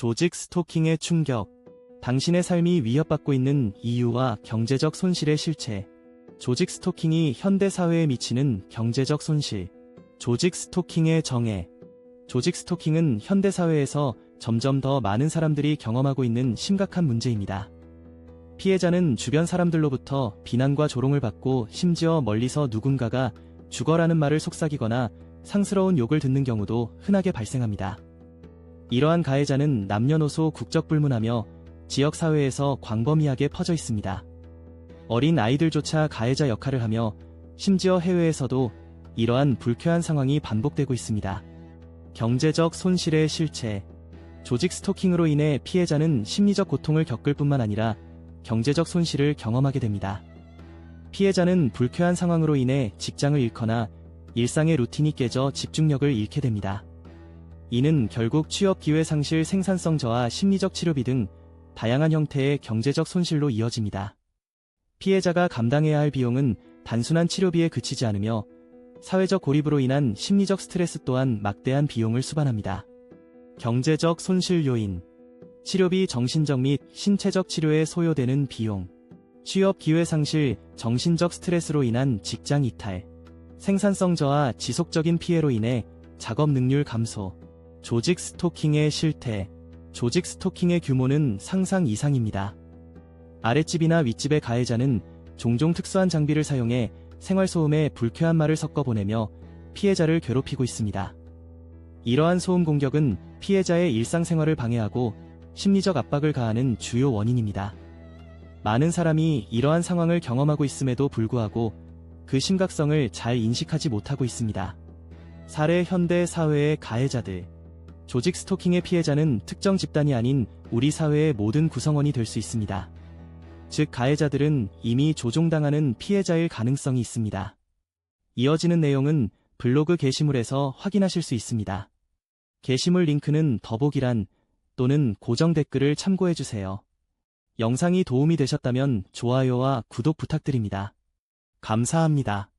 조직 스토킹의 충격. 당신의 삶이 위협받고 있는 이유와 경제적 손실의 실체. 조직 스토킹이 현대 사회에 미치는 경제적 손실. 조직 스토킹의 정의. 조직 스토킹은 현대 사회에서 점점 더 많은 사람들이 경험하고 있는 심각한 문제입니다. 피해자는 주변 사람들로부터 비난과 조롱을 받고 심지어 멀리서 누군가가 죽어라는 말을 속삭이거나 상스러운 욕을 듣는 경우도 흔하게 발생합니다. 이러한 가해자는 남녀노소 국적 불문하며 지역 사회에서 광범위하게 퍼져 있습니다. 어린 아이들조차 가해자 역할을 하며 심지어 해외에서도 이러한 불쾌한 상황이 반복되고 있습니다. 경제적 손실의 실체. 조직 스토킹으로 인해 피해자는 심리적 고통을 겪을 뿐만 아니라 경제적 손실을 경험하게 됩니다. 피해자는 불쾌한 상황으로 인해 직장을 잃거나 일상의 루틴이 깨져 집중력을 잃게 됩니다. 이는 결국 취업 기회 상실 생산성 저하 심리적 치료비 등 다양한 형태의 경제적 손실로 이어집니다. 피해자가 감당해야 할 비용은 단순한 치료비에 그치지 않으며 사회적 고립으로 인한 심리적 스트레스 또한 막대한 비용을 수반합니다. 경제적 손실 요인 치료비 정신적 및 신체적 치료에 소요되는 비용 취업 기회 상실, 정신적 스트레스로 인한 직장 이탈 생산성 저하 지속적인 피해로 인해 작업 능률 감소 조직 스토킹의 실태 조직 스토킹의 규모는 상상 이상입니다. 아랫집이나 윗집의 가해자는 종종 특수한 장비를 사용해 생활소음에 불쾌한 말을 섞어 보내며 피해자를 괴롭히고 있습니다. 이러한 소음 공격은 피해자의 일상생활을 방해하고 심리적 압박을 가하는 주요 원인입니다. 많은 사람이 이러한 상황을 경험하고 있음에도 불구하고 그 심각성을 잘 인식하지 못하고 있습니다. 사례 현대 사회의 가해자들 조직 스토킹의 피해자는 특정 집단이 아닌 우리 사회의 모든 구성원이 될 수 있습니다. 즉 가해자들은 이미 조종당하는 피해자일 가능성이 있습니다. 이어지는 내용은 블로그 게시물에서 확인하실 수 있습니다. 게시물 링크는 더보기란 또는 고정 댓글을 참고해주세요. 영상이 도움이 되셨다면 좋아요와 구독 부탁드립니다. 감사합니다.